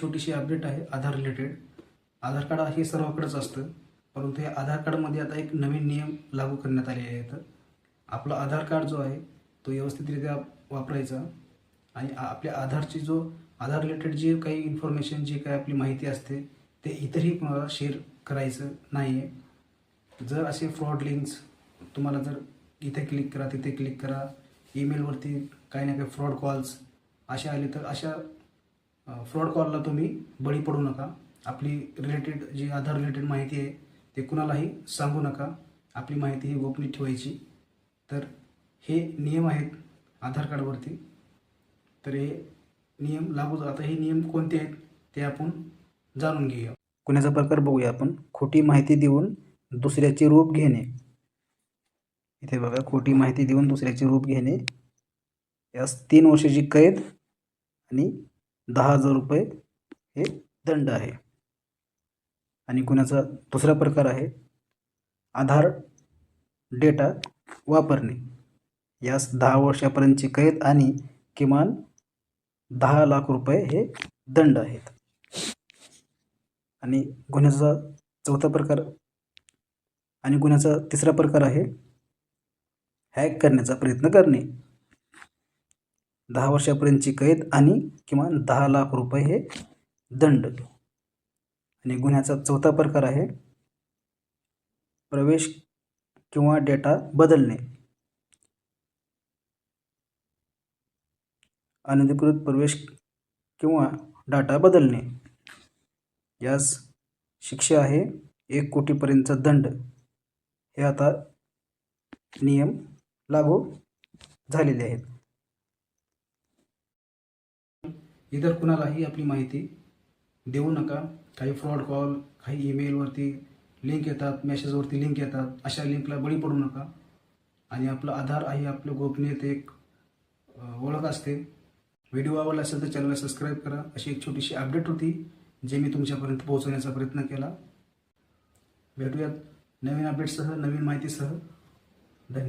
छोटीशी अपडेट आहे आधार रिलेटेड आधार कार्ड हे सर्वाकडेच असतं परंतु या आधार कार्डमध्ये आता एक नवीन नियम लागू करण्यात आलेले आहेत. आपला आधार कार्ड जो आहे तो व्यवस्थितरित्या वापरायचा आणि आ- आपल्या आधारची जो आधार रिलेटेड जे काही इन्फॉर्मेशन जी काही आपली माहिती असते ते इतरही कोणाला शेअर करायचं नाही आहे जर असे फ्रॉड लिंक्स तुम्हाला जर इथे क्लिक करा तिथे क्लिक करा ईमेलवरती काही ना काही फ्रॉड कॉल्स असे आले तर अशा फ्रॉड कॉलला तुम्ही बळी पडू नका. आपली रिलेटेड जी आधार रिलेटेड माहिती आहे ते कुणालाही सांगू नका. आपली माहिती ही गोपनीय ठेवायची. तर हे नियम आहेत आधार कार्डवरती तर हे नियम लागू आता हे नियम कोणते आहेत ते आपण जाणून घेऊया. कुणाचा प्रकार बघूया आपण. खोटी माहिती देऊन दुसऱ्याचे रूप घेणे. इथे बघा खोटी माहिती देऊन दुसऱ्याचे रूप घेणे. यास तीन वर्षाची कैद आणि दहा हजार रुपये हे दंड आहे. आणि कुणाचा दुसरा प्रकार आहे आधार डेटा वापरणे. यास दहा वर्षापर्यंतची कैद आणि किमान दहा लाख रुपये हे दंड आहेत. आणि गुन्ह्याचा चौथा प्रकार आणि गुन्ह्याचा तिसरा प्रकार आहे हॅक करण्याचा प्रयत्न करणे. दहा वर्षापर्यंतची कैद आणि किमान दहा लाख रुपये हे दंड. आणि गुन्ह्याचा चौथा प्रकार आहे प्रवेश किंवा डेटा बदलणे. अनधिकृत प्रवेश किंवा डाटा बदलणे. यास शिक्षा आहे एक कोटीपर्यंतचा दंड. हे आता नियम लागू झालेले आहेत. इतर कुणालाही आपली माहिती देऊ नका. काही फ्रॉड कॉल काही ईमेलवरती लिंक येतात मेसेजवरती लिंक येतात. अशा लिंकला बळी पडू नका. आणि आपलं आधार आहे आपलं गोपनीयते एक ओळख असते. व्हिडिओ आवडला असेल तर चॅनलला सबस्क्राईब करा. अशी एक छोटीशी अपडेट होती जे मी तुमच्यापर्यंत पोहोचवण्याचा प्रयत्न केला. भेटूयात नवीन अपडेटसह नवीन माहितीसह. धन्यवाद.